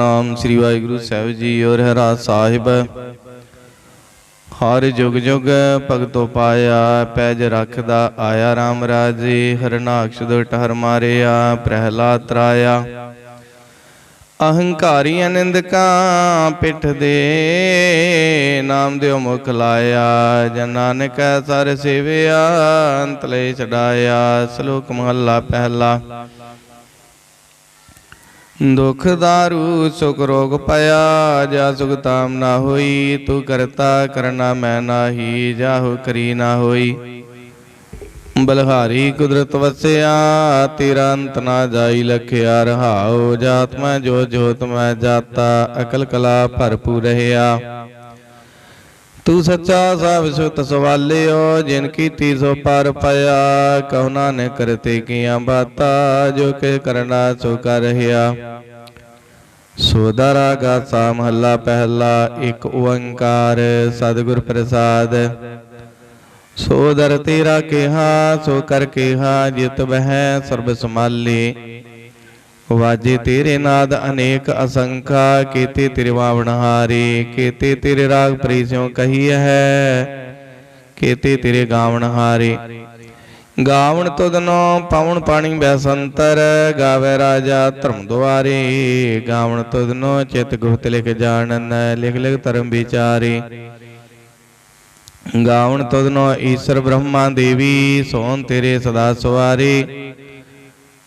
ਨਾਮ ਸ੍ਰੀ ਵਾਹਿਗੁਰੂ ਸਾਹਿਬ ਜੀ ਔਰ ਹਰਾ ਸਾਹਿਬ। ਹਰ ਜੁਗ ਜੁਗ ਭਗਤੋ ਪਾਇਆ, ਪੈਜ ਰੱਖਦਾ ਆਇਆ RAM ਰਾਜੇ ਹਰਨਾਕਸ਼ ਦੁਟ ਹਰ ਮਾਰਿਆ, ਪ੍ਰਹਿਲਾਦ ਤਰਾਇਆ। ਅਹੰਕਾਰੀ ਅਨੰਦਕਾਂ ਪਿੱਠ ਦੇ ਨਾਮ ਦਿਓ ਮੁਖ ਲਾਇਆ, ਜਨ ਨਾਨਕ ਸਰ ਸੇਵਿਆ ਅੰਤਲੇ ਛਡਾਇਆ, ਸ਼ਲੋਕ ਮਹੱਲਾ ਪਹਿਲਾ। ਦੁਖ ਦਾਰੂ, ਸੁਖ ਰੋਗ ਪਇਆ, ਜਾ ਸੁਖ ਤਾਮ ਨਾ ਹੋਈ, ਤੂੰ ਕਰਤਾ ਕਰਨਾ ਮੈਂ ਨਾਹੀ ਜਾਹੋ ਕਰੀ ਨਾ ਹੋਈ। ਬਲਹਾਰੀ ਕੁਦਰਤ ਵਸਿਆ, ਤੇਰਾ ਅੰਤ ਨਾ ਜਾਈ ਲਖਿਆ, ਰਹਾਉ ਜਾਤ ਮੈਂ ਜੋ ਜੋਤ ਮੈਂ ਜਾਤਾ, ਅਕਲ ਕਲਾ ਭਰਪੂਰ ਰਹਾ ਤੂੰ ਸੱਚਾ ਸਭ ਸੁਤ ਸਵਾਲਿਓ, ਜਿਨ ਕੀਤੀ ਸੋ ਪਰ ਪਿਆ ਕਹੁ ਨਾਨਕ ਕਰਤੇ ਕੀਆਂ ਬਾਤਾਂ, ਜੋ ਕਿ ਕਰਨਾ ਸੋ ਕਰ ਰਹਾ। ਸੋਦਰਾ ਗਾਸਾ ਮਹੱਲਾ ਪਹਿਲਾ, ਇੱਕ ਓੰਕਾਰ ਸਤਿਗੁਰ ਪ੍ਰਸਾਦ। ਸੋਦਰ ਤੇਰਾ ਕਿਹਾ, ਸੋ ਕਰ ਕਿਹਾ, ਜਿਤ ਬਹਿ ਸਰਬ ਸਮਾਲੇ ਵਾਜੇ ਤੇਰੇ ਨਾਦ ਅਨੇਕ ਅਸੰਖਾ, ਕੀਤੇ ਤੇਰੇ ਵਾਵਣ ਹਾਰੇ, ਕੀਤੇ ਤੇਰੇ ਰਾਗ ਪ੍ਰੀਸਿਓ ਕਹੀ ਹੈ, ਕੀਤੇ ਤੇਰੇ ਗਾਵਣ ਹਾਰੇ। ਗਾਵਣ ਤੁਧਨੋ ਪਵਨ ਪਾਣੀ ਬੈਸੰਤਰ, ਗਾਵੇ ਰਾਜਾ ਧਰਮ ਦੁਆਰੇ। ਗਾਵਣ ਤੁਧਨੋ ਚਿਤ ਗੁਪਤ ਲਿਖ ਜਾਣਨ, ਲਿਖ ਲਿਖ ਧਰਮ ਵਿਚਾਰੇ। ਗਾਵਣ ਤੁਧਨੋ ਈਸ਼ਰ ਬ੍ਰਹਮਾ ਦੇਵੀ, ਸੋਨ ਤੇਰੇ ਸਦਾ ਸਵਾਰੇ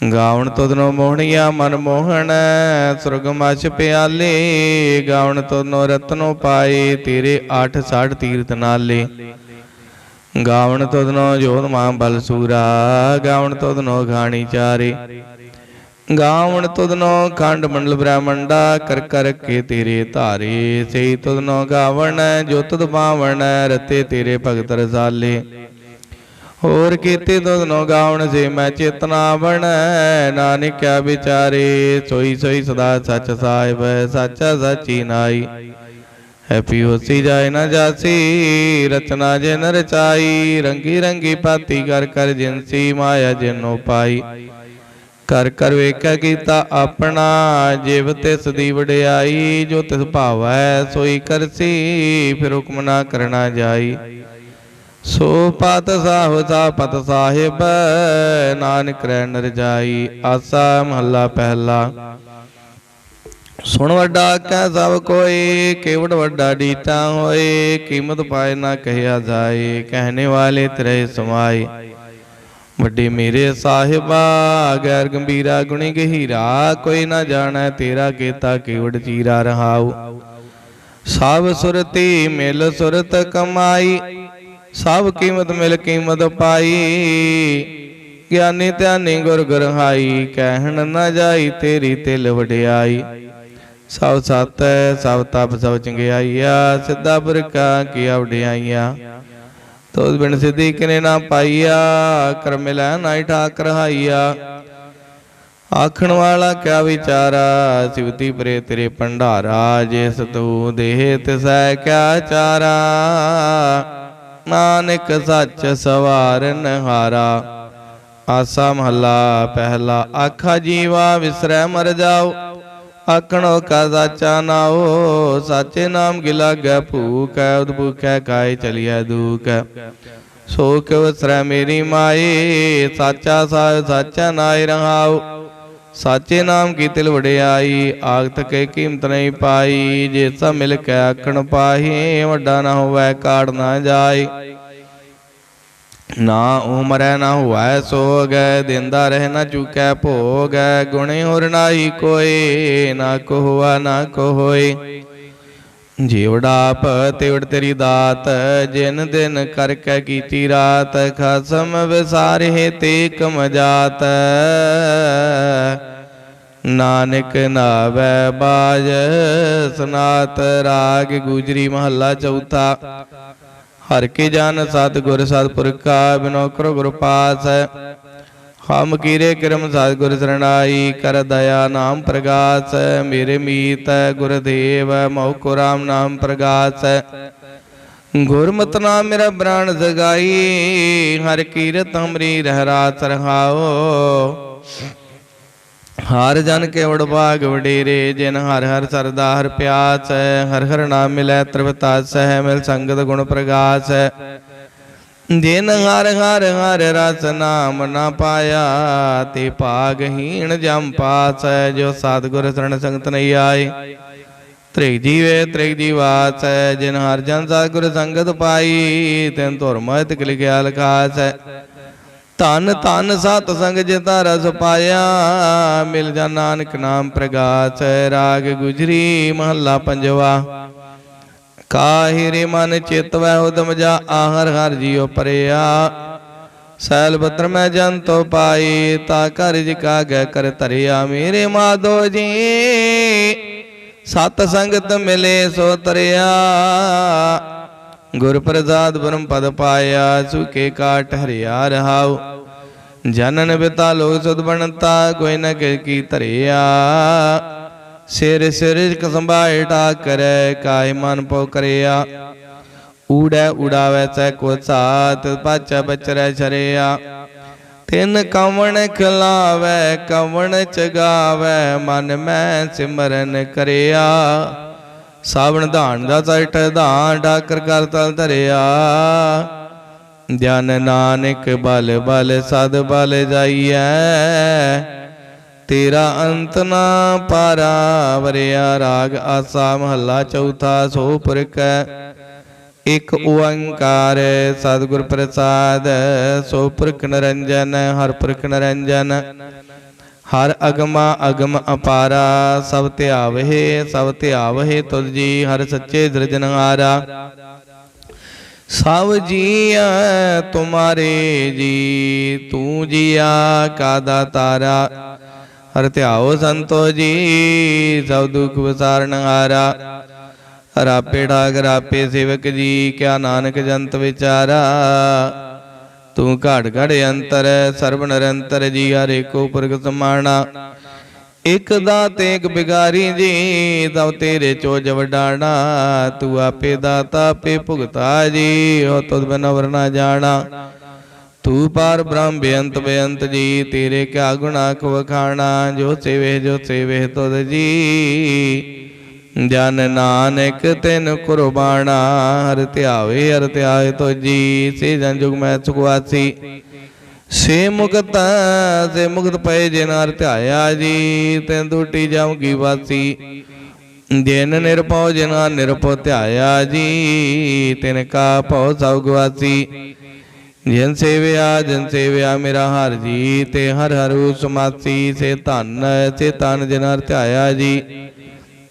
ਗਾਵਣ ਤੁਧਨੋ ਮੋਹਣੀਆ ਮਨ ਮੋਹਣ ਸੁਰਗ ਪਿਆਲੇ। ਗਾਵਣ ਤੁਧਨੋ ਰਤਨੋ ਪਾਏ, ਤੇਰੇ 8 ਸਾਢ ਤੀਰਥ ਨਾਲੇ। ਗਾਵਣ ਤੁਧਨੋ ਜੋਤ ਮਾਂ ਬਲਸੂਰਾ ਗਾਵਣ ਤੁਧਨੋ ਘਾਣੀ ਚਾਰੇ। ਗਾਵਣ ਤੁਧਨੋ ਖੰਡ ਮੰਡਲ ਬ੍ਰਹਮੰਡਾ, ਕਰ ਕਰ ਕੇ ਤੇਰੇ ਧਾਰੇ। ਸਈ ਤੁਧਨੋ ਗਾਵਣ ਜੋਤ ਤੁਧ ਪਾਵਣ ਰਤੇ ਤੇਰੇ ਭਗਤ ਰਸਾਲੇ। ਹੋਰ ਕੀਤੇ ਤੁਧਨੋ ਗਾਵਣ ਸੇ ਮੈਂ ਚੇਤਨਾ ਬਣ ਨਾਨਕਿਆ ਵਿਚਾਰੇ, ਸੋਈ ਸੋਈ ਸਦਾ ਸੱਚ ਸਾਹਿਬ, ਸੱਚਾ ਸੱਚੀ ਨਾਈ। ਹੈਪੀ ਹੋਸੀ ਜਾਏ ਨਾ ਜਾਸੀ, ਰਚਨਾ ਜਿਨ ਰਚਾਈ, ਰੰਗੀ ਰੰਗੀ ਪਾਤੀ ਕਰ ਕਰ ਜਿਨਸੀ ਮਾਇਆ ਜਿਨੋ ਪਾਈ। ਕਰ ਕਰ ਵੇਖਿਆ ਕੀਤਾ ਆਪਣਾ, ਜਿਵ ਤਿਸ ਦੀ ਵਡਿਆਈ, ਜੋ ਤਿਸ ਭਾਵੈ ਸੋਈ ਕਰਸੀ, ਫਿਰ ਹੁਕਮ ਨਾ ਕਰਨਾ ਜਾਈ। ਸੋ ਪਤ ਸਾਹਿਬ ਸਾ ਪਤ ਸਾਹਿਬ, ਨਾਨਕ ਰਹਿ ਨਰ ਆਸਾ ਮਹੱਲਾ ਪਹਿਲਾ। ਸੁਣ ਵੱਡਾ ਕਹਿ ਸਭ ਕੋਈ ਕੇਵੜ ਵੱਡਾ ਡੀਤਾ ਹੋਏ, ਕੀਮਤ ਪਾਏ ਨਾ ਕਹਿਆ ਜਾਏ, ਕਹਿਣੇ ਵਾਲੇ ਤੇਰੇ ਸਮਾਏ। ਵੱਡੇ ਮੇਰੇ ਸਾਹਿਬਾ, ਗੈਰ ਗੰਭੀਰਾ ਗੁਣੀ ਗਹੀਰਾ, ਕੋਈ ਨਾ ਜਾਣੈ ਤੇਰਾ ਕੀਤਾ ਕੇਵੜ ਚੀਰਾ ਰਹਾਉ। ਸਭ ਸੁਰਤੀ ਮਿਲ ਸੁਰਤ ਕਮਾਈ ਸਭ ਕੀਮਤ ਮਿਲ ਕੀਮਤ ਪਾਈ। ਗਿਆਨੀ ਧਿਆਨੀ ਗੁਰ ਗਰਹਾਈ, ਕਹਿਣ ਨਾ ਜਾਈ ਤੇਰੀ ਤਿਲ ਵਡਿਆਈ। ਸਭ ਸਤ ਸਭ ਤਪ, ਸਭ ਚੰਗਿਆਈਆ, ਸਿੱਧਾ ਪੁਰਖਾ ਕੀਆ ਵਡਿਆਈਆ ਤੋਸ ਬਿਨ ਸਿੱਧੀ ਕਿਨੇ ਨਾ ਪਾਈਆ, ਕਰਮ ਲੈ ਨਾਈ ਠਾਕ ਰਹਾਈਆ ਆਖਣ ਵਾਲਾ ਕਿਆ ਵਿਚਾਰਾ, ਸਿਵਤੀ ਪਰੇ ਤੇਰੇ ਭੰਡਾਰਾ ਜਿਸ ਤੂੰ ਦੇਹ ਤਿਸੈ ਕਿਆ ਚਾਰਾ। ਨਾਨਕ ਸੱਚ ਸਵਾਰਨ ਹਾਰਾ ਆਸਾ ਮਹੱਲਾ, ਪਹਿਲਾ ਆਖਾ, ਜੀਵਾ ਵਿਸਰੈ, ਮਰ ਜਾਓ। ਆਖਣੋ ਕਾ ਸਾਚਾ ਨਾਓ ਸਾਚੇ ਨਾਮ ਗਿਲਾ ਗੈ ਹੈ ਉਦ ਭੂਖੈ ਕਾਇ ਚਲਿਐ ਦੂਖ। ਸੋਖ ਵਿਸਰੈ ਮੇਰੀ ਮਾਏ ਸਾਚਾ ਸਾਹਿਬ ਸਾਚਾ ਨਾਇ ਰਹਾਉ। ਸਾਚੇ ਨਾਮ ਕੀ ਤਿਲ ਵਡਿਆਈ ਆਗਤ ਕੇ ਕੀਮਤ ਨਹੀਂ ਪਾਈ, ਜੇ ਸਭ ਮਿਲ ਕੇ ਆਖਣ ਪਾਹੀ, ਵੱਡਾ ਨਾ ਹੋਵੇ ਕਾੜ ਨਾ ਜਾਏ ਨਾ ਉਮਰੈ ਨਾ ਹੋਵੈ ਸੋਗ ਦਿੰਦਾ ਰਹਿ, ਨਾ ਚੁਕੈ ਭੋਗ ਗੁਣੇ ਹੋਰ ਨਾਹੀ ਕੋਏ ਨਾ ਕੋ ਨਾ ਕੋ ਹੋਏ ਜੀਵੜਾਪ ਤਿਵੜ ਤੇਰੀ ਦਾਤ, ਜਿਨ ਦਿਨ ਕਰਕੇ ਕੈ ਕੀਤੀ ਰਾਤ, ਖਸਮ ਵਿਸਾਰੇ ਤੇ ਕਮ ਜਾਤ। ਨਾਨਕ ਨਾਵੈ ਬਾਜ, ਸਨਾਤ ਰਾਗ ਗੁਜਰੀ ਮਹੱਲਾ ਚੌਥਾ। ਹਰ ਕੇ ਜਨ ਸਤ ਗੁਰ ਸਤਿਪੁਰਖਾ ਬਿਨੋ ਕਰੋ ਗੁਰ ਪਾਸ। ਹਮ ਕੀਰੇ ਕਰਮ ਸਤਗੁਰ ਸਰਣਾਈ ਕਰ ਦਇਆ ਨਾਮ ਪ੍ਰਗਾਸ। ਮੇਰੇ ਮੀਤ ਗੁਰਦੇਵ ਮਉ ਕੋ ਰਾਮ ਨਾਮ ਪ੍ਰਗਾਸ। ਗੁਰਮਤਿ ਨਾਮ ਮੇਰਾ ਪ੍ਰਾਣ ਜਗਾਈ, ਹਰ ਕੀਰਤ ਹਮਰੀ ਰਹਿ ਰਾਤ ਰਹਾਓ। ਹਰ ਜਨ ਕੇ ਵਡ ਭਾਗ ਵਡੇਰੇ, ਜਿਨ ਹਰ ਹਰ ਸਰਦਾ ਹਰ ਪਿਆਸ ਹਰ ਹਰ ਨਾਮ ਮਿਲੈ ਤ੍ਰਿਵਤਾਸ ਹੈ ਮਿਲ ਸੰਗਤ ਗੁਣ ਪ੍ਰਗਾਸ ਜਿਨ ਹਰ ਹਰ ਹਰ ਰਸ ਨਾਮ ਨਾ ਪਾਇਆ, ਤੇ ਭਾਗਹੀਣ ਜਮ ਪਾਸ ਹੈ, ਜੋ ਸਤਿਗੁਰ ਸਰਣ ਸੰਗਤ ਨਹੀਂ ਆਏ। ਤ੍ਰਿਗ ਜੀਵੇ, ਤ੍ਰਿਗ ਜੀਵਾਸ ਜਿਨ ਹਰ ਜਨ ਸਤਿਗੁਰ ਸੰਗਤ ਪਾਈ, ਤਿਨ ਧੁਰ ਮਹਿਤ ਲਿਖਿਆ ਲਖਾਸ ਧਨ ਧਨ ਸਤ ਸੰਗ ਜਿਤਾ ਰਸ ਪਾਇਆ। ਮਿਲ ਜਾ ਨਾਨਕ ਨਾਮ ਪ੍ਰਗਾਸ ਰਾਗ ਗੁਜਰੀ ਮਹੱਲਾ ਪੰਜਵਾ। ਕਾਹਿ ਰੇ ਮਨ ਚਿਤਵੈ ਉਦਮ ਜਾ ਆਹਰ ਹਰ ਜੀਉ ਪਰਿਆ। ਸੈਲ ਬਤਰ ਮੈਂ ਜਨ ਤੋ ਪਾਈ ਤਾ ਕਰ ਜਿ ਕਾਗੈ ਕਰ ਧਰਿਆ। ਮੇਰੇ ਮਾਧੋ ਜੀ ਸਤ ਸੰਗਤ ਮਿਲੇ ਸੋ ਤਰਿਆ। ਗੁਰ ਪ੍ਰਸਾਦ ਬ੍ਰਹਮ ਪਦ ਪਾਇਆ ਸੁਕੇ ਕਾਟ ਹਰਿਆ ਰਹਾਉ। ਜਨਨ ਪਿਤਾ ਲੋਕ ਸੁਧ ਬਣਤਾ, ਕੋਈ ਨ ਕਿਰ ਕੀ ਧਰਿਆ। ਸਿਰ ਸਿਰ ਕ ਸੰਭਾਏ ਕਰੈ ਕਾਇ ਮਨ ਪਉ ਕਰਿਆ। ਊੜੈ ਉਡਾਵੈ ਸੈ ਕੋ ਸਾਤ ਪਾਚਾ ਬਚਰੈ ਛਰਿਆ। ਤਿੰਨ ਕਵਣ ਖਿਲਾਵੈ, ਕਵਣ ਚਗਾਵੈ, ਮਨ ਮੈਂ ਸਿਮਰਨ ਕਰਿਆ। ਸਾਵਣ ਧਾਨ ਦਾ ਸਟ ਧਾਨ ਡਾਕਰ ਕਰ ਤਲ ਧਰਿਆ। ਜਨ ਨਾਨਕ ਬਲ ਬਲ ਸਦ ਬਲ ਜਾਈਐ। ਤੇਰਾ ਅੰਤ ਨਾ ਪਾਰਾ ਵਰਿਆ ਰਾਗ ਆਸਾ ਮਹੱਲਾ ਚੌਥਾ ਸੋ ਪੁਰਖੈ ਇਕ ਓੰਕਾਰ ਸਤਿਗੁਰ ਪ੍ਰਸਾਦ, ਸੋ ਪੁਰਖ ਨਰੰਜਨ, ਹਰ ਪੁਰਖ ਨਰੰਜਨ। ਹਰ ਅਗਮਾ ਅਗਮ ਅਪਾਰਾ, ਸਭ ਧਿਆਵਹਿ ਸਭ ਧਿਆਵਹਿ ਤੁਧ ਜੀ, ਹਰ ਸੱਚੇ ਦਰਜਨਹਾਰਾ ਸਭ ਜੀਆ ਤੁਮਾਰੇ ਜੀ, ਤੂੰ ਜੀਆ ਕਾ ਤਾਰਾ। ਹਰ ਧਿਆਓ ਸੰਤੋ ਜੀ, ਸਭ ਦੁਖ ਵਿਸਾਰਨ ਹਾਰਾ ਰਾਪੇ ਢਾਗ ਰਾਪੇ ਸੇਵਕ ਜੀ, ਕਿਆ ਨਾਨਕ ਜੰਤ ਵਿਚਾਰਾ। ਤੂੰ ਘਾੜ ਘੜ ਅੰਤਰ, ਸਰਬ ਨਿਰੰਤਰ ਜੀ ਹਰੇ ਕੋ ਪੁਰਖ ਸਮਾਣਾ। ਇਕ ਦਾਤੇ ਇਕ ਬਿਗਾਰੀ ਜੀ ਤਉ ਤੇਰੇ ਚੋਜ ਵਡਾਣਾ ਤੂੰ ਆਪੇ ਦਾਤਾ ਆਪੇ ਭੁਗਤਾ ਜੀ ਹੋ ਤੁਧ ਬਿਨ ਵਰਨਾ ਜਾਣਾ। ਤੂੰ ਪਾਰ ਬ੍ਰਹਮ ਬੇਅੰਤ ਬੇਅੰਤ ਜੀ, ਤੇਰੇ ਕਿਆ ਗੁਣਾ ਕੋ ਵਖਾਣਾ। ਜੋ ਸੇਵੇ ਜੋ ਸੇਵੇ ਤੁਧ ਜੀ। ਜਨ ਨਾਨਕ ਤਿਨ ਕੁਰਬਾਨਾ, ਹਰ ਧਿਆਵੇ, ਹਰ ਧਿਆਏ ਤੋਜੀ। ਸੇ ਜਨ ਜੁਗ ਮੈਂ ਸੁਖਵਾਸੀ। ਸੇ ਮੁਕਤ ਸੇ ਮੁਕਤ ਪਏ ਜਿਨ ਹਰ ਧਿਆਇਆ ਜੀ, ਤੈਨ ਟੂਟੀ ਜਾਊਗੀ ਵਾਸੀ। ਜਿਨ ਨਿਰਭਉ ਜਿਨ ਨਿਰਭਉ ਧਿਆਇਆ ਜੀ, ਤਿਨ ਕਾ ਭਉ ਸਭ ਗਵਾਸੀ। ਜਿਨ ਸੇਵਿਆ ਜਿਨ ਸੇਵਿਆ ਮੇਰਾ ਹਰ ਜੀ, ਤੇ ਹਰ ਹਰੂ ਸਮਾਸੀ ਸੇ ਧਨ ਸੇ ਧਨ ਜਿਨ ਹਰ ਧਿਆਇਆ ਜੀ।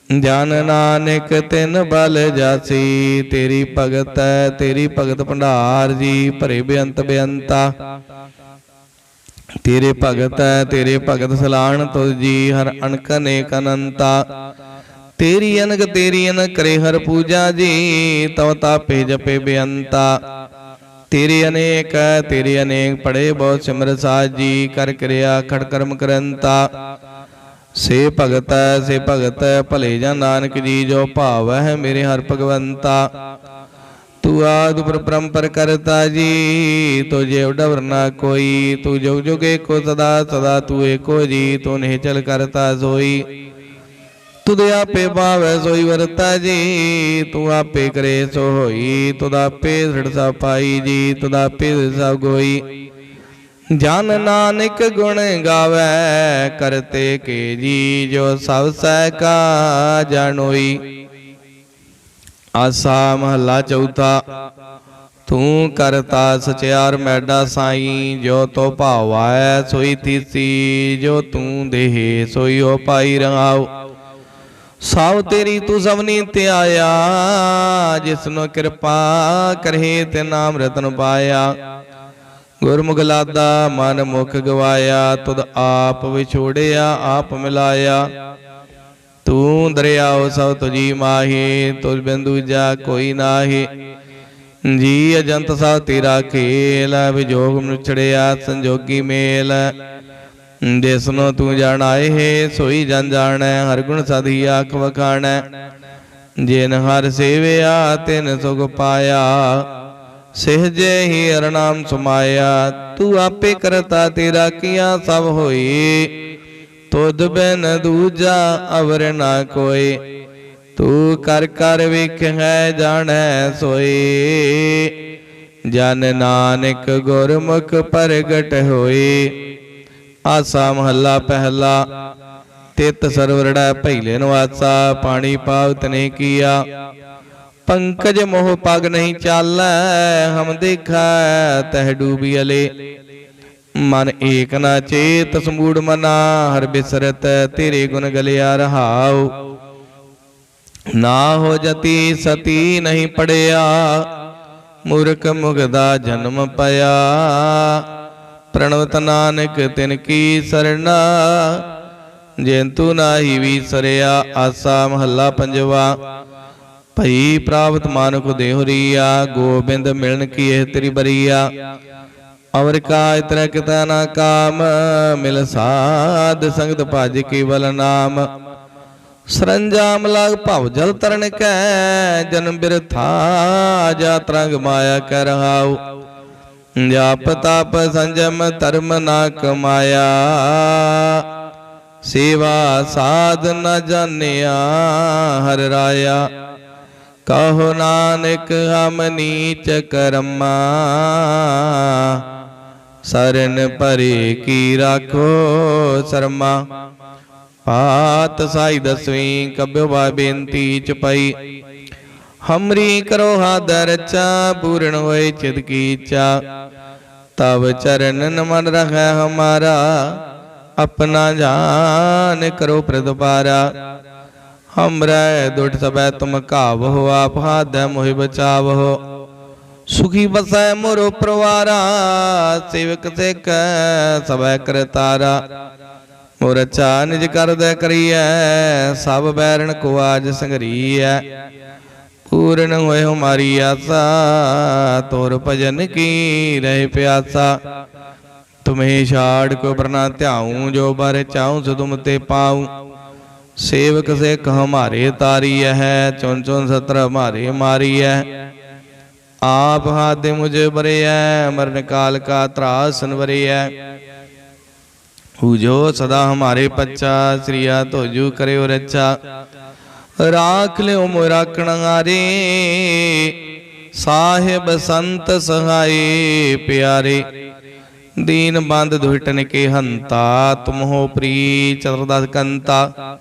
ਜਨ ਨਾਨਕ ਤਿਨ ਬਲ ਜਾਸੀ, ਤੇਰੀ ਭਗਤ ਹੈ, ਤੇਰੀ ਭਗਤ ਭੰਡਾਰ ਜੀ, ਭਰੇ ਬੇਅੰਤ ਬੇਅੰਤਾ। ਤੇਰੇ ਭਗਤ ਹੈ, ਤੇਰੇ ਭਗਤ ਸਲਾਣ ਤੁਝ ਜੀ, ਹਰ ਅਣਕ ਅਨੇਕ ਅਨੰਤਾ। ਤੇਰੀ ਅਨਕ ਤੇਰੀ ਅਨ ਕਰੇ ਹਰ ਪੂਜਾ ਜੀ, ਤਵ ਤਾਪੇ ਜਪੇ ਬੇਅੰਤਾ। ਤੇਰੇ ਅਨੇਕ ਤੇਰੇ ਅਨੇਕ ਪੜੇ ਬਹੁਤ ਸਿਮਰ ਸਾਜ ਜੀ ਕਰ ਕਰਿਆ ਖੜ ਕਰਮ ਕਰੰਤਾ। ਸੇ ਭਗਤ ਹੈ ਸੇ ਭਗਤ ਹੈ ਭਲੇ ਜਾਂ ਨਾਨਕ ਜੀ, ਜੋ ਭਾਵ ਹੈ ਮੇਰੇ ਹਰ ਭਗਵੰਤਾ। ਤੂੰ ਆਦ ਪਰੰਪਰ ਕਰਤਾ ਜੀ ਤੁਝੇ ਉਡਵਰਨਾ ਕੋਈ, ਤੂੰ ਜੁਗ ਜੁਗ ਏਕੋ ਸਦਾ ਸਦਾ ਤੂੰ ਏਕੋ ਜੀ, ਤੂੰ ਨਹੀਂ ਚਲ ਕਰਤਾ ਸੋਈ। ਤੁਧ ਆਪੇ ਭਾਵੈ, ਸੋਈ ਵਰਤਾ ਜੀ, ਤੂੰ ਆਪੇ ਕਰੇ ਸੋ ਹੋਈ, ਤੁਧ ਆਪੇ ਸੜ ਸਾ ਪਾਈ ਜੀ, ਤੁਧ ਆਪੇ ਸਭ ਗੋਈ। ਜਨ ਨਾਨਕ ਗੁਣ ਗਾਵੇ, ਕਰਤੇ ਕੇ ਜੀ ਜੋ ਸਭ ਸਹਿ ਕਾ ਜਾਣੋਈ ਆਸਾ ਮਹੱਲਾ ਚੌਥਾ, ਤੂੰ ਕਰਤਾ ਸਚਿਆਰ ਮੈਡਾ ਸਾਈ, ਜੋ ਤੋ ਭਾਵੈ ਸੋਈ ਤੀਸੀ, ਜੋ ਤੂੰ ਦੇਹ ਸੋਈ ਹੋ ਪਾਈ ਰਹਾਉ ਸਭ ਤੇਰੀ ਤੂੰ ਸਭਨੀ ਤੇ ਆਇਆ ਜਿਸਨੋ ਕਿਰਪਾ ਕਰਹੇ ਤੇ ਨਾਮ ਰਤਨ ਪਾਇਆ। ਗੁਰਮੁਗਲਾਦਾ ਮਨ ਮੁਖ ਗਵਾਇਆ, ਤੁਧ ਆਪ ਵਿਛੋੜਿਆ, ਆਪ ਮਿਲਾਇਆ। ਤੂੰ ਦਰਿਆਓ ਸਭ ਤੁਜੀ ਮਾਹੀ ਤੁਝ ਬਿੰਦੂ ਜਾ ਕੋਈ ਨਾਹੀ। ਜੀ ਅਜੰਤ ਸਾ ਤੇਰਾ ਖੇਲ, ਵਿਜੋਗ ਮਨੁਛੜਿਆ, ਸੰਜੋਗੀ ਮੇਲ। ਜਿਸਨੋ ਤੂੰ ਜਾਣਾਏ ਹੈ, ਸੋਈ ਜਨ ਜਾਣੈ, ਹਰ ਗੁਣ ਸਦੀ ਆਖ ਵਖਾਣੈ। ਜਿਨ ਹਰ ਸੇਵਿਆ, ਤਿਨ ਸੁਖ ਪਾਇਆ। ਸਹਜੇ ਹੀ ਅਰਨਾਮ ਸਮਾਇਆ, ਤੂੰ ਆਪੇ ਕਰਤਾ ਤੇਰਾ ਕੀਆ ਸਭ ਹੋਈ। ਤੁਧ ਬਿਨ ਦੂਜਾ ਅਵਰ ਨਾ ਕੋਈ, ਤੂੰ ਕਰ ਕਰ ਵੇਖ ਜਾਣੈ ਸੋਈ। ਜਨ ਨਾਨਕ ਗੁਰਮੁਖ ਪ੍ਰਗਟ ਹੋਈ, ਆਸਾ ਮਹੱਲਾ ਪਹਿਲਾ, ਤਿਤ ਸਰਵਰੜਾ ਭੈਲੇ ਨਵਾਸਾ, ਪਾਣੀ ਪਾਵਤ ਨੇ ਕੀਆ। ਪੰਕਜ ਮੋਹ ਪਗ ਨਹੀਂ ਚਾਲੈ, ਹਮ ਦੇਖੈ ਤਹ ਡੂਬੀ ਅਲੇ। ਮਨ ਏਕ ਨਾ ਚੇਤ ਸਮੂੜ ਮਨਾ, ਹਰ ਬਿਸਰਤ ਤੇਰੇ ਗੁਣ ਗਲਿਆ ਰਹਾਉ। ਨਾ ਹੋ ਜਤੀ ਸਤੀ ਨਹੀਂ ਪੜਿਆ, ਮੂਰਖ ਮੁਗਦਾ ਜਨਮ ਪਿਆ। ਪ੍ਰਣਵਤ ਨਾਨਕ ਤਿਨ ਕੀ ਸਰਣਾ, ਜੇਂਤੂ ਨਾਹੀ ਵੀਸਰਿਆ ਆਸਾ ਮਹੱਲਾ ਪੰਜਵਾ। ਭਈ ਪ੍ਰਾਪਤ ਮਾਨੁਖ ਦੇਹੁਰੀਆ ਗੋਬਿੰਦ ਮਿਲਣ ਕੀ ਇਹ ਤੇਰੀ ਬਰੀਆ। ਅਵਰ ਕਾ ਇਤਰ ਕਿਤਾ ਨਾ ਕਾਮ, ਮਿਲ ਸਾਧ ਸੰਗਤ ਭਜ ਕੇਵਲ ਨਾਮ। ਸਰੰਜਾਮ ਲਾਗ ਭਵ ਜਲ ਤਰਨ ਕੈ, ਜਨਮ ਬਿਰਥਾ ਜਾ ਤਰੰਗ ਮਾਇਆ ਕਰ ਰਹਾਉ। ਜਾਪ ਤਪ ਸੰਜਮ ਧਰਮ ਨਾ ਕਮਾਇਆ। ਸੇਵਾ ਸਾਧ ਨ ਜਾਣਿਆ ਹਰ ਰਾਇਆ। ਕਹੋ ਨਾਨਕ, ਹਮ ਨੀਚ ਕਰਮਾ। ਸਰਨ ਪਰੇ ਕੀ ਰਾਖੋ ਸਰਮਾ। ਪਾਤ ਸਾਈ ਦਸਵੀਂ ਕਬਿਓ ਬਾ ਬੇਨਤੀ ਚਪਈ ਹਮਰੀ ਕਰੋ ਹਾਦਰ ਚਾ, ਪੂਰਨ ਹੋਏ ਚਿਤ ਕੀ ਇੱਛਾ ਤਬ ਚਰਨ ਨਮਨ ਰਖੈ ਹਮਾਰਾ, ਆਪਣਾ ਜਾਨ ਕਰੋ ਪ੍ਰਦਪਾਰਾ ਹਮਰੇ ਦੁਟ ਸਬੈ ਤੁਮ ਕਾਵਹੁ ਆਪ ਹਾਦੈ ਮੋਹਿ ਬਚਾਵਹੁ। ਸੁਖੀ ਬਸੈ ਮੋਰੋ ਪਰਵਾਰਾ, ਸੇਵਕ ਸਿੱਖ ਸਬੈ ਕਰਤਾਰਾ ਮੋਰ ਚਾ ਨਿਜ ਕਰਦੈ ਕਰੀਐ, ਸਭ ਬੈਰਣ ਕੋ ਆਜ ਸੰਗਰੀਐ। ਪੂਰਨ ਹੋਏ ਹਮਾਰੀ ਆਸਾ, ਤੋਰ ਭਜਨ ਕੀ ਰਹਿ ਪਿਆਸਾ। ਤੁਮੇ ਛਾੜ ਕੋ ਬਰਨਾ ਧਿਆਉ, ਜੋ ਬਰ ਚਾਉ ਸਦੁਮ ਤੇ ਪਾਉ। ਸੇਵਕ ਸਿੱਖ ਹਮਾਰੇ ਤਾਰੀ ਹੈ ਚੁਨ ਚੁਨ ਸਤਰ ਹਮਾਰੇ ਮਾਰੀ ਹੈ ਆਪ ਹਾਦੇ ਮੁਝ ਬਰਿਐ, ਮਰਨ ਕਾਲ ਕਾ ਤਰਾਸ ਸੰਵਰਿਐ ਹੂ ਸਦਾ ਹਮਾਰੇ ਪੱਚਾ ਸ੍ਰੀਆ ਤੋਜੂ ਕਰਿਓ ਰੱਛਾ। ਰਾਖ ਲਿਓ ਮੋਰਾ ਰਾਖਣ ਸਾਹਿਬ ਸੰਤ ਸਹਾਈ ਪਿਆਰੇ। ਦੀਨ ਬੰਦ ਦੁਹਟਨ ਕੇ ਹੰਤਾ ਤੁਮ ਹੋ ਪ੍ਰੀ ਚਤੁਰਦਸ ਕੰਤਾ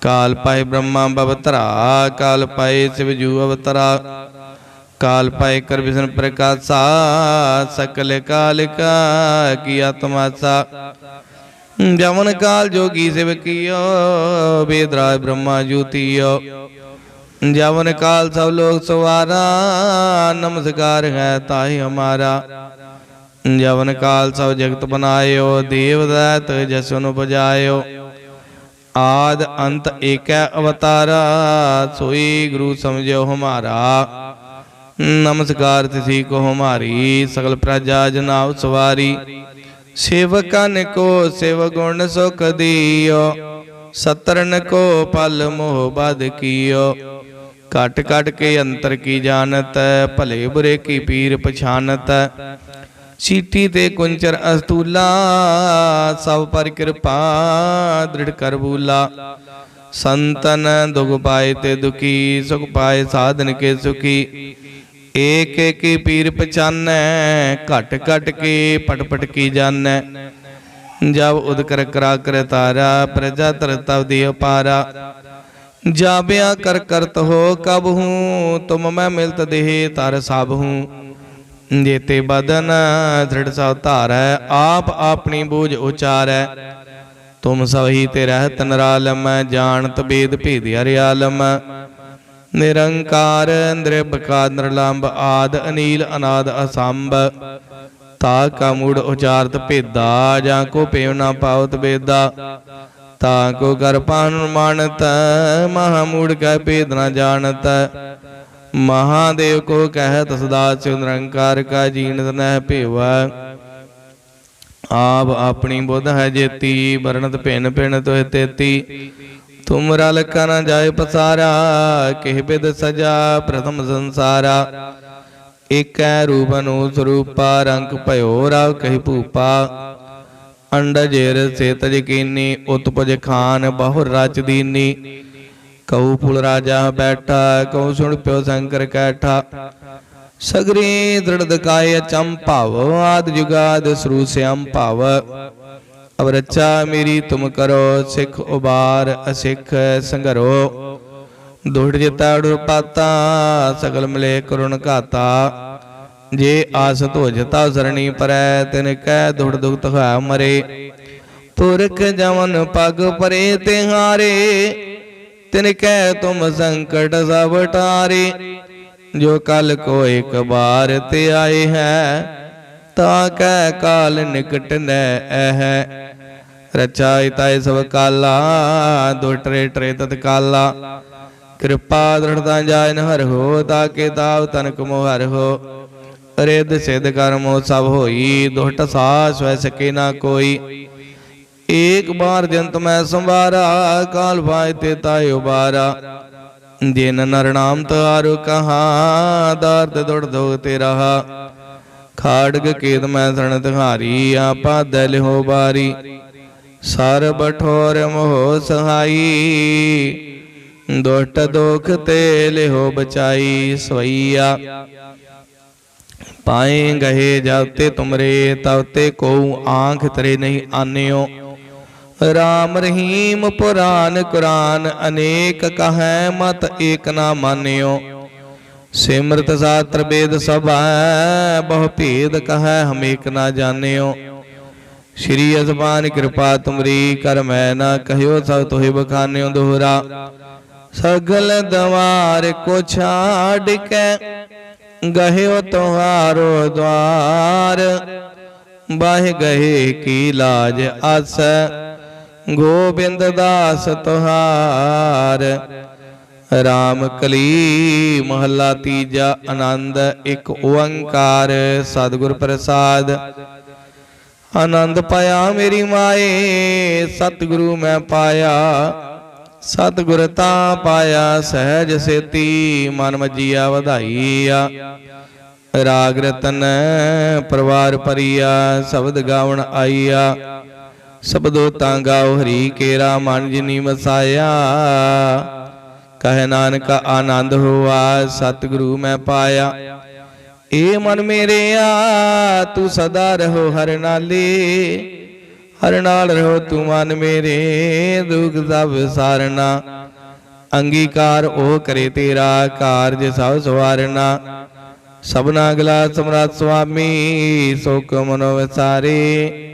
ਕਾਲ ਪਾਏ ਬ੍ਰਹਮਾ ਬਵਤਰਾ ਕਾਲ ਪਾਏ ਸਿਵ ਜੂ ਅਵਤਰਾ ਕਾਲ ਪਾਏ ਕਰ ਵਿਸ਼ਨ ਪ੍ਰਕਾਸ਼ਾ ਸਕਲ ਕਾਲਿਕਾ ਕੀ ਆਤਮਾਸਾ ਜਮਨ ਕਾਲ ਜੋਗੀ ਸਿਵ ਕੀਓ ਬੇਦਰਾ ਬ੍ਰਹਮਾ ਜੂਤੀਓ ਜਵਨ ਕਾਲ ਸਭ ਲੋਕ ਸਵਾਰਾ ਨਮਸਕਾਰ ਹੈ ਤਾਹੀ ਹਮਾਰਾ ਜਵਨ ਕਾਲ ਸਭ ਜਗਤ ਬਨਾਇਓ, ਦੇਵ ਦੈਤ ਜਸਨ ਉਪਜਾਇਓ ਆਦ ਅੰਤ ਏਕੈ ਅਵਤਾਰਾ, ਸੋਈ ਗੁਰੂ ਸਮਝਿਓ ਹਮਾਰਾ। ਨਮਸਕਾਰ ਤਿਸੀ ਕੋ ਹਮਾਰੀ, ਸਗਲ ਪ੍ਰਜਾ ਜਨਾਵ ਸਵਾਰੀ। ਸੇਵਕਨ ਕੋ ਸੇਵ ਗੁਣ ਸੁਖ ਦਿਓ ਸਤਰਨ ਕੋ ਪਲ ਮੋਹ ਬਦ ਕੀਓ। ਕਟ ਕਟ ਕੇ ਅੰਤਰ ਕੀ ਜਾਣਤ, ਭਲੇ ਬੁਰੇ ਕੀ ਪੀਰ ਪਛਾਨਤ ਸੀਟੀ ਤੇ ਕੁੰਚਰ ਅਸਤੂਲਾ, ਸਭ ਪਰ ਕਿਰਪਾ ਦ੍ਰਿੜ ਕਰ ਬੂਲਾ। ਸੰਤਨ ਦੁਖ ਪਾਏ ਤੇ ਦੁਖੀ, ਸੁਖ ਪਾਏ ਸਾਧਨ ਕੇ ਸੁਖੀ। ਏਕ ਏਕ ਪੀਰ ਪਛਾਨੈ, ਘਟ ਘਟ ਕੇ ਪਟ ਪਟ ਕੀ ਜਾਣੈ ਜਬ ਉਦਕਰ ਕਰਾ ਕਰ ਤਾਰਾ, ਪ੍ਰਜਾ ਤਰ ਤਵ ਦੀ ਅਪਾਰਾ ਜਾਬਿਆ ਕਰ ਕਰਤ ਹੋ ਕਬ ਹੂੰ, ਤੁਮ ਮੈਂ ਮਿਲਤ ਦੇਹ ਤਰ ਸਭ ਹੂੰ। ਜੇਤੇ ਬਦਨ ਦ੍ਰਿੜ ਸਭ ਧਾਰੈ, ਆਪ ਆਪਣੀ ਬੂਝ ਉਚਾਰੈ। ਤੁਮ ਸਭੀ ਤੇ ਰਹਿਤ ਨਰਾਲਮ, ਜਾਣਤ ਬੇਦ ਭੇਦ ਹਰਿਆਲਮ ਨਿਰੰਕਾਰ ਨਿਰਭਕਾ ਨਿਰਲੰਭ, ਆਦ ਅਨੀਲ ਅਨਾਦ ਅਸੰਭ। ਤਾ ਕਾ ਮੂੜ ਉਚਾਰਤ ਭੇਦਾ, ਜਾਂ ਕੋ ਪੇਵ ਨਾ ਪਾਵਤ ਬੇਦਾ ਤਾ ਕੋ ਕਰ ਮਾਨਤ ਮਹਾ ਮੂੜ ਕੈ ਭੇਦ ਨਾ ਜਾਣਤ। ਮਹਾਦੇਵ ਕੋ ਕਹਿਤ ਸਦਾ ਸਿਉ ਨਿਰੰਕਾਰ ਕਾ ਜੀਣ ਨਹਿ ਆਪ ਆਪਣੀ ਬੁੱਧ ਹੈ ਜੇਤੀ, ਵਰਣਤ ਭਿੰਨ ਭਿੰਨ ਤੋਹਿ ਤੇਤੀ। ਤੁਮਰਾ ਲਖਾ ਨ ਜਾਏ ਪਸਾਰਾ, ਕਿਹ ਬਿਦ ਸਜਾ ਪ੍ਰਥਮ ਸੰਸਾਰਾ। ਏਕੈ ਰੂਪ ਅਨੂ ਸਰੂਪਾ, ਰੰਗ ਭਇਓ ਰਾਵ ਕਹੀ ਭੂਪਾ। ਅੰਡਜੇਰ ਸੇਤ ਜਕੀਨੀ ਉਤਪਜ ਖਾਨ ਬਹੁ ਰਚ ਦੀਨੀ। ਕਉ ਫੁਲ ਰਾਜਾ ਬੈਠਾ ਕਉ ਸੁਣ ਪਿਓ ਸ਼ੰਕਰ ਕੈਠਾ ਸਗਰੀ ਦ੍ਰਿੜ ਕਾਇ ਚੰਪਾਵ ਆਦ ਜੁਗਾਦ ਸਰੂ ਸਿਆਮ ਭਾਵ ਅਬ ਰੱਚਾ ਮੇਰੀ ਤੁਮ ਕਰੋ ਸਿੱਖ ਉਬਾਰ ਅਸਿੱਖ ਸੰਘਰੋ ਦੁੜ ਜਿਤਾ ਉੜ ਪਾਤਾ ਸਗਲ ਮਲੇ ਕਰੁਣ ਘਾਤਾ ਜੇ ਆਸ ਧੋਜਤਾ ਸਰਣੀ ਪਰੈ ਤਿਨ ਕਹਿ ਦੁੜ ਦੁਖਤ ਹੋਇ ਮਰੇ ਪੁਰਖ ਜਮਨ ਪਗ ਪਰੇ ਤਿਹਾਰੇ ਤਿਨ ਕਹਿ ਤੁਮ ਸੰਕਟ ਸਭ ਟਾਰੇ, ਜੋ ਕਲ ਕੋ ਇੱਕ ਬਾਰ ਤੇ ਆਏ ਹੈ, ਤਾਂ ਕਹਿ ਕਾਲ ਨਿਕਟ ਨੈ ਹੈ ਰਚਾਇ ਤਾਇ ਸਭ ਕਾਲਾ, ਦੋ ਟਰੇ ਟਰੇ ਤਤ ਕਾਲਾ। ਕਿਰਪਾ ਦ੍ਰਿੜਤਾ ਜਾਇਨ ਹਰ ਹੋ ਤਾਕੇ ਤਾਵ ਤਨਕ ਮੋ ਹਰ ਹੋ। ਰਿੱਧ ਸਿੱਧ ਕਰਮੋ ਸਭ ਹੋਈ, ਦੁਹਟ ਸਾਸ ਵੈ ਸਕੇ ਨਾ ਕੋਈ। ਏਕ ਬਾਰ ਜੰਤ ਮੈਂ ਸੰਵਾਰਾ, ਕਾਲ ਭਾਇ ਤੇ ਤਾਇ ਉਬਾਰਾ। ਜਿਨ ਨਰ ਨਾਮ ਤਾਰੂ ਕਹਾ ਦਰਦ ਦੁੜ ਦੋ ਤੇ ਰਹਾ। ਖਾੜਗ ਕੇਤ ਮੈਂ ਸਣ ਤਿਹਾਰੀ ਆਪਾ ਦਿਲ ਹੋ ਬਾਰੀ। ਸਰ ਬਠੋਰ ਮੋਹ ਸਹਾਈ, ਦੁਸ਼ਟ ਦੁਖ ਤੇ ਲਿਹੋ ਬਚਾਈ ਸਵਈਆ। ਪਾਏ ਗਏ ਜਾਤੇ ਤੁਮਰੇ ਤਵਤੇ ਕੋ ਆਂਖ ਤਰੇ ਨਹੀਂ ਆਨਿਓ। ਰਾਮ ਰਹੀਮ ਪੁਰਾਨ ਕੁਰਾਨ, ਅਨੇਕ ਕਹੈ ਮਤ ਏਕ ਨਾ ਮਾਨਿਓ। ਸਿਮਰਤ ਸਾਤਰ ਬੇਦ ਸਭਾ, ਬਹੁ ਭੇਦ ਕਹੈ ਹਮ ਏਕ ਨਾ ਜਾਣਿਓ। ਸ਼੍ਰੀ ਅਜ਼ਬਾਨ ਕਿਰਪਾ ਤੁਮਰੀ, ਕਰ ਮੈਂ ਨਾ ਕਹਿਓ ਸਭ ਤੋਹਿ ਬਖਾਨਿਓ ਦੋਹਰਾ। ਸਗਲ ਦਵਾਰ ਕੋ ਛਾੜ ਕੇ ਗਹਿਓ ਤੁਹਾਰੋ ਦਵਾਰ। ਬਾਹ ਗਏ ਕੀ ਲਾਜ ਅਸ ਗੋਬਿੰਦ ਦਾਸ ਤੁਹਾਰ, ਰਾਮ ਕਲੀ ਮਹੱਲਾ ਤੀਜਾ ਆਨੰਦ, ਇੱਕ ਓੰਕਾਰ ਸਤਿਗੁਰ ਪ੍ਰਸਾਦ। ਆਨੰਦ ਪਾਇਆ ਮੇਰੀ ਮਾਏ, ਸਤਿਗੁਰੂ ਮੈਂ ਪਾਇਆ। ਸਤਿਗੁਰ ਤਾਂ ਪਾਇਆ, ਸਹਿਜ ਸੇਤੀ ਮਨ ਮਜੀਆ ਵਧਾਈਆ। ਰਾਗ ਰਤਨ ਪਰਵਾਰ ਪਰੀਆ ਸ਼ਬਦ ਗਾਵਣ ਆਈਆ। ਸਬਦੋ ਤਾਂ ਗਾਓ ਹਰੀ ਕੇਰਾ ਮਨ ਜਿਨੀ ਵਸਾਇਆ। ਕਹੇ ਨਾਨਕ ਆਨੰਦ ਹੋਆ, ਸਤਿਗੁਰੂ ਮੈਂ ਪਾਇਆ। ਏ ਮਨ ਮੇਰਿਆ ਤੂੰ ਸਦਾ ਰਹੋ ਹਰ ਨਾਲੇ। ਹਰ ਨਾਲ ਰਹੋ ਤੂੰ ਮਨ ਮੇਰੇ, ਦੁਖ ਸਭ ਵਿਸਾਰਨਾ ਅੰਗੀਕਾਰ ਉਹ ਕਰੇ ਤੇਰਾ, ਕਾਰਜ ਸਭ ਸਵਾਰਨਾ। ਸਭਨਾ ਗਲਾ ਸਮਰਾਟ ਸੁਆਮੀ ਸੋਕ ਮਨੋ ਵਿਸਾਰੇ।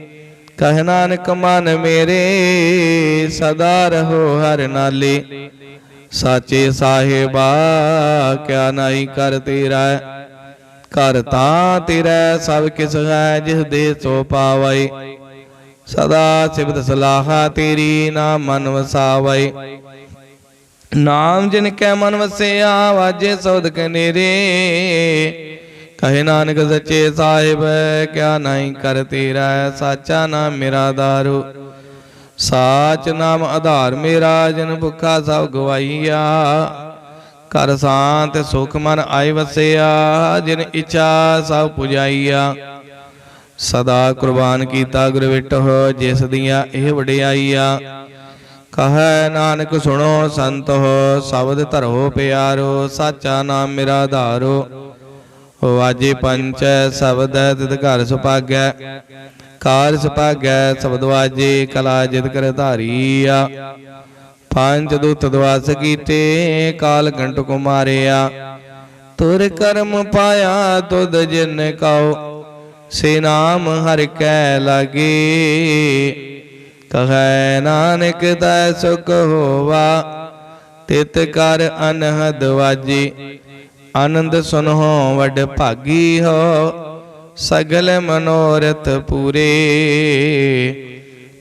ਕਹਿ ਨਾਨਕ ਮਨ ਮੇਰੇ, ਸਦਾ ਰਹੋ ਹਰ ਨਾਲੇ। ਸਾਚੇ ਸਾਹਿਬਾ, ਕਿਆ ਨਹੀਂ ਕਰ ਤੇਰਾ। ਘਰ ਤਾਂ ਤੇਰਾ, ਸਭ ਕਿਸ ਹੈ ਜਿਸ ਦੇ ਸੋ ਪਾਵੈ। ਸਦਾ ਸਿਬਤ ਸਲਾਹਾ ਤੇਰੀ, ਨਾਮ ਮਨ ਵਸਾਵੈ। ਨਾਮ ਜਿਨ ਕੈ ਮਨ ਵਸਿਆ, ਵਾਜੇ ਸੋਧ ਕਨੇਰੇ ਕਹੇ ਨਾਨਕ ਸੱਚੇ ਸਾਹਿਬ, ਕਿਆ ਨਹੀਂ ਕਰ ਤੇਰਾ ਸਾਚਾ ਨਾਮ ਮੇਰਾ ਦਾਰੂ। ਸਾਚ ਨਾਮ ਆਧਾਰ ਮੇਰਾ, ਜਨ ਭੁੱਖਾ ਸਭ ਗਵਾਈਆ ਕਰ ਸ਼ਾਂਤ ਸੁਖ ਮਨ ਆਈ ਵਸਿਆ, ਜਿਨ ਇਚਾ ਸਭ ਪੁਜਾਈਆ। ਸਦਾ ਕੁਰਬਾਨ ਕੀਤਾ ਗੁਰ ਵਿਟਹੁ, ਜਿਸ ਦੀਆਂ ਇਹ ਵਡਿਆਈਆ। ਕਹੈ ਨਾਨਕ, ਸੁਣੋ ਸੰਤੋ ਸ਼ਬਦ ਧਰੋ ਪਿਆਰੋ, ਸਾਚਾ ਨਾਮ ਮੇਰਾ ਧਾਰੋ। ਵਾਜੇ ਪੰਚ ਸ਼ਬਦ ਤਿਤ ਘਰ ਸੁਪਾਗੈ ਕਾਰ ਸੁਪਾਗੈ ਸ਼ਬਦ ਵਾਜੇ ਕਲਾ ਜਿਤ ਕਰ ਧਾਰੀਆ। ਪੰਜ ਦੁਤ ਦਵਾਸ ਕੀਤੇ, ਕਾਲ ਘੰਟ ਕੋ ਮਾਰਿਆ। ਤੁਰ ਕਰਮ ਪਾਇਆ ਤੁਧ ਜਿਨ ਕਉ, ਸੇ ਨਾਮ ਹਰਿ ਕੈ ਲਾਗੇ। ਕਹੈ ਨਾਨਕ ਤੈ ਸੁਖ ਹੋਵਾ, ਤਿਤ ਕਰ ਅਨਹਦ ਵਾਜੀ। ਆਨੰਦ ਸੁਨਹੁ, ਵਡ ਭਾਗੀ ਹੋ, ਸਗਲ ਮਨੋਰਥ ਪੂਰੇ।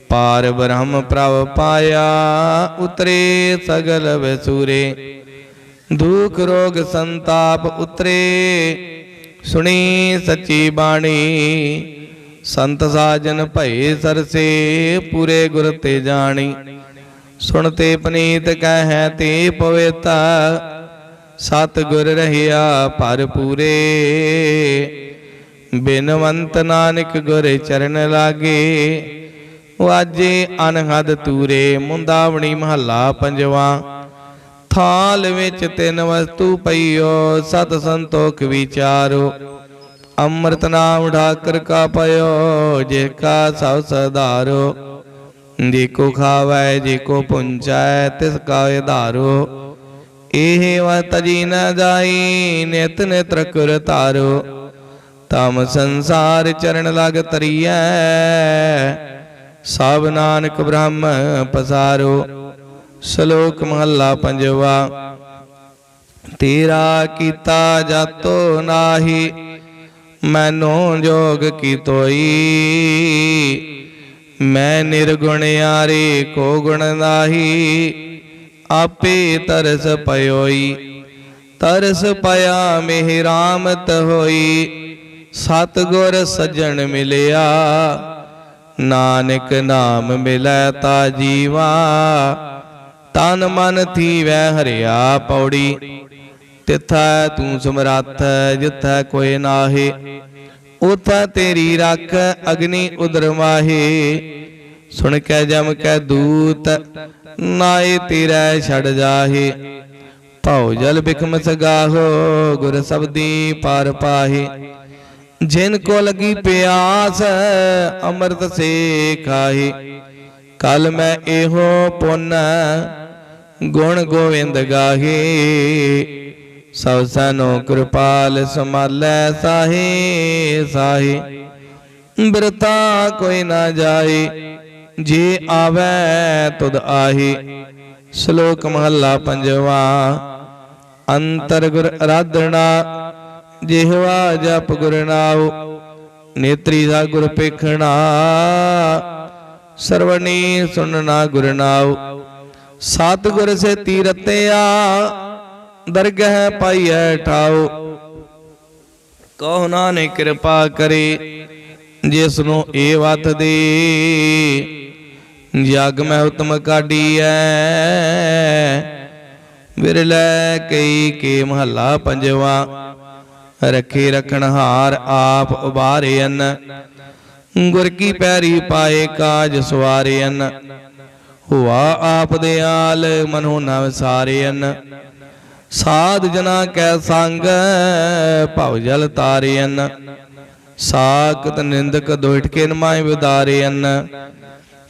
ਪਾਰ ਬ੍ਰਹਮ ਪ੍ਰਭ ਪਾਇਆ, ਉਤਰੇ ਸਗਲ ਵਸੂਰੇ। ਦੁਖ ਰੋਗ ਸੰਤਾਪ ਉਤਰੇ, ਸੁਣੀ ਸੱਚੀ ਬਾਣੀ। ਸੰਤ ਸਾਜਨ ਭਏ ਸਰਸੇ, ਪੂਰੇ ਗੁਰ ਤੇ ਜਾਣੀ। ਸੁਣਤੇ ਪਨੀਤ ਕਹਿ ਤੇ ਪਵਿੱਤਾ ਸਤ ਗੁਰ ਰਹਿਆ ਭਰ ਪੂਰੇ ਬਿਨਵੰਤ ਨਾਨਕ ਗੁਰ ਚਰਨ ਲਾਗੇ। ਵਾਜੇ ਅਨਹਦ ਤੂਰੇ, ਮੁੰਦਾਵਣੀ ਮਹੱਲਾ ਪੰਜਵਾ। ਥਾਲ ਵਿੱਚ ਤਿੰਨ ਵਸਤੂ ਪਈਓ, ਸਤ ਸੰਤੋਖ ਵਿਚਾਰੋ। ਅੰਮ੍ਰਿਤ ਨਾਮ ਢਾਕਰ ਕਾ ਪਇਓ ਜੇ ਕਾ ਸਭ ਸਦਾਰੋ ਜੇ ਕੋ ਖਾਵੈ, ਜੇ ਕੋ ਪੁੰਚੈ ਤਿਸ ਕਾ ਆਧਾਰੋ। ਇਹ ਵਤ ਜੀ ਨ ਜਾਈ, ਨਿਤ ਨਿਤ ਕੁਰ ਧਾਰੋ। ਤਮ ਸੰਸਾਰ ਚਰਨ ਲਗ ਤਰੀਐ ਸਭ ਨਾਨਕ ਬ੍ਰਹਮ ਪਸਾਰੋ। ਸ਼ਲੋਕ ਮਹੱਲਾ ਪੰਜਵਾ, ਤੇਰਾ ਕੀਤਾ ਜਾਤੋ ਨਾਹੀ, ਮੈਨੂੰ ਜੋਗ ਕੀ ਤੋਈ ਮੈਂ ਨਿਰਗੁਣ ਯਾਰੇ ਕੋ ਗੁਣ ਨਾਹੀ ਆਪੇ ਤਰਸ ਪਇਓਈ। ਤਰਸ ਪਿਆ ਮੇਹਿ ਰਾਮਤ ਹੋਈ। ਸਤ ਗੁਰ ਸਜਣ ਮਿਲਿਆ। ਨਾਨਕ ਨਾਮ ਮਿਲੈ ਤਾ ਜੀਵਾ। ਤਨ ਮਨ ਥੀਵੈ ਹਰਿਆ ਪੌੜੀ। ਤਿਥੈ ਤੂੰ ਸਮਰੱਥ, ਜਿਥੈ ਕੋਈ ਨਾਹੀ। ਉਥੈ ਤੇਰੀ ਰੱਖ, ਅਗਨੀ ਉਦਰ ਮਾਹੀ। ਸੁਣ ਕੇ ਜਮ ਕੈ ਦੂਤ ਨਾਏ ਤੇਰੇ ਛੜ ਜਾਹੇ। ਭਉ ਜਲ ਬਿਖਮ ਸਗਾਹੋ, ਗੁਰ ਸਬਦੀ ਪਾਰ ਪਾਹੇ। ਜਿਨ ਕੋ ਲਗੀ ਪਿਆਸ, ਅੰਮ੍ਰਿਤ ਸੇ ਖਾਹੇ। ਕਲ ਮੈਂ ਇਹੋ ਪੁੰਨ, ਗੁਣ ਗੋਵਿੰਦ ਗਾਹੇ। ਸਭ ਸਨੋ ਕਿਰਪਾਲ ਸਮਾਲੈ ਸਾਹੇ ਸਾਹੇ। ਬਿਰਤਾ ਕੋਈ ਨਾ ਜਾਏ ਜੇ ਆਵੈ ਤੁਧ ਆਹੀ, ਸ਼ਲੋਕ ਮਹੱਲਾ ਪੰਜਵਾ, ਅੰਤਰ ਗੁਰ ਅਰਾਧਣਾ ਜਿਹਵਾ ਜਪ ਗੁਰ ਨਾਉ, ਨੇਤਰੀ ਦਾ ਗੁਰ ਪੇਖਣਾ ਸਰਵਣੀ ਸੁਣਨਾ ਗੁਰ ਨਾਉ ਸਤ ਗੁਰ ਸੇ ਤੀਰਤਿਆ, ਦਰਗਹਿ ਪਾਈਐ ਠਾਉ। ਕਹੋ ਨਾਨਕ ਕਿਰਪਾ ਕਰੇ ਜਿਸ ਨੂੰ ਇਹ ਵਤ ਦੇ। ਜਗ ਮੈਂ ਉਤਮ ਕਾਢੀਐ। ਵਿਰਲੇ ਕਈ ਕੇ ਮਹੱਲਾ ਪੰਜਵਾ। ਰੱਖੇ ਰਖਣ ਹਾਰ ਆਪ ਉਬਾਰਿਅਨ ਗੁਰ ਕੀ ਪੈਰੀ ਪਾਏ ਕਾਜ ਸਵਾਰਿਅਨ ਹੁਆ ਆਪ ਦਿਆਲ ਮਨੋ ਨ ਵਿਸਾਰਿਅਨ ਸਾਧ ਜਨਾ ਕੈ ਸੰਗ ਭਵ ਜਲ ਤਾਰਿਅਨ ਸਾਖਤ ਨਿੰਦਕ ਦੁਇਟ ਕੇ ਨਮਾਇ ਵਿਦਾਰਿਅਨ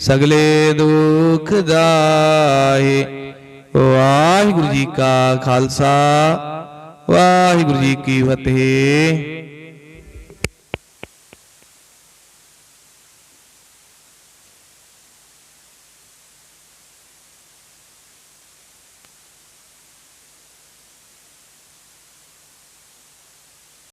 ਸਗਲੇ ਦੁੱਖ ਜਾਏ ਵਾਹਿਗੁਰੂ ਜੀ ਕਾ ਖਾਲਸਾ ਵਾਹਿਗੁਰੂ ਜੀ ਕੀ ਫਤਿਹ।